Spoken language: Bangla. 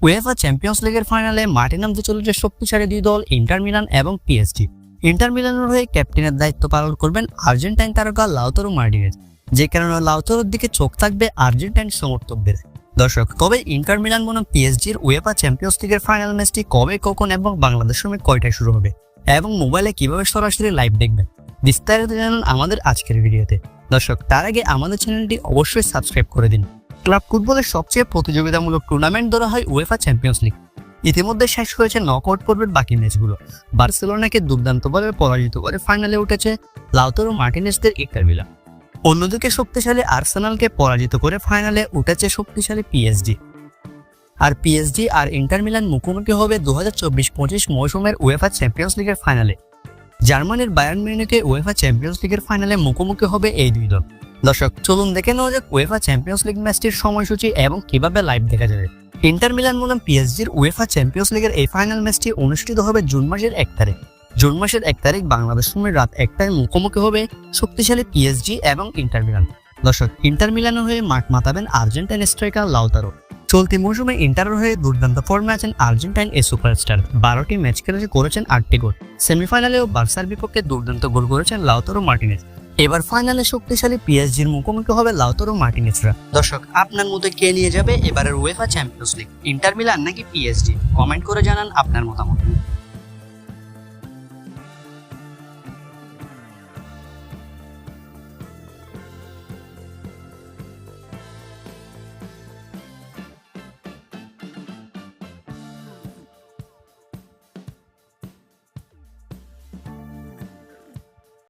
উয়েফা চ্যাম্পিয়ন্স লিগের ফাইনালে মাঠে নামতে চলেছে শক্তিশালী দুই দল, ইন্টার মিলান এবং পিএসজি ইন্টার মিলানের হয়ে ক্যাপ্টেনের দায়িত্ব পালন করবেন আর্জেন্টাইন তারকা লাউতারো মার্টিনেজ। যে কারণে লাউতারোর দিকে চোখ থাকবে আর্জেন্টাইন সমর্থকদের। দর্শক তবে ইন্টার মিলান বনাম পিএসজির উয়েফা চ্যাম্পিয়ন্স লিগের ফাইনাল ম্যাচটি কবে, কখন এবং বাংলাদেশ সময় কয়টায় শুরু হবে? এবং মোবাইলে কীভাবে সরাসরি লাইভ দেখবেন? বিস্তারিত জানান আমাদের আজকের ভিডিওতে। দর্শক, তার আগে আমাদের চ্যানেলটি অবশ্যই সাবস্ক্রাইব করে দিন। ক্লাব ফুটবলের সবচেয়ে প্রতিযোগিতামূলক টুর্নামেন্ট ধরা হয় উয়েফা চ্যাম্পিয়ন্স লিগ ইতিমধ্যে শেষ হয়েছে নকআউট পর্বের বাকি ম্যাচগুলো। বার্সেলোনাকে দুর্দান্তভাবে পরাজিত করে ফাইনালে উঠেছে লাউতারো মার্টিনেসদের ইন্টার মিলান অন্যদিকে শক্তিশালী আর্সেনালকে পরাজিত করে ফাইনালে উঠেছে শক্তিশালী পিএসজি। আর পিএসজি আর ইন্টার মিলান মুখোমুখি হবে দু হাজার চব্বিশ পঁচিশ মৌসুমের উয়েফা চ্যাম্পিয়ন্স লিগের ফাইনালে। জার্মানির বায়ার্ন মিউনিকে উয়েফা চ্যাম্পিয়ন্স লিগের ফাইনালে মুখোমুখি হবে এই দুই দল। দর্শক, চলুন দেখে নেওয়া যাক ওয়েফা চ্যাম্পিয়ন্স লিগ ম্যাচটির সময়সূচি এবং কীভাবে লাইভ দেখা যাবে। ইন্টার মিলান বনাম পিএসজির উয়েফা চ্যাম্পিয়ন্স লিগের এই ফাইনাল ম্যাচটি অনুষ্ঠিত হবে জুন মাসের এক তারিখ। জুন মাসের এক তারিখ বাংলাদেশ সময় রাত একটায় মুখোমুখি হবে শক্তিশালী পিএসজি এবং ইন্টার মিলান দর্শক ইন্টার মিলানের হয়ে মাঠ মাতাবেন আর্জেন্টাইন স্ট্রাইকার লাউতারো। চলতি মৌসুমে ইন্টারের হয়ে দুর্দান্ত ফর্মে আছেন আর্জেন্টাইন এ সুপারস্টার। বারোটি ম্যাচ খেলে করেছেন আটটি গোল। সেমিফাইনালেও বার্সার বিপক্ষে দুর্দান্ত গোল করেছেন লাউতারো মার্টিনেজ। এবার ফাইনালে শক্তিশালী পিএসজির মুখোমুখি হবে লাউতর ও মার্টিনেসরা। দর্শক, আপনার মধ্যে কে নিয়ে যাবে এবারের UEFA Champions League Inter Milan নাকি পিএসজি কমেন্ট করে জানান আপনার মতামত।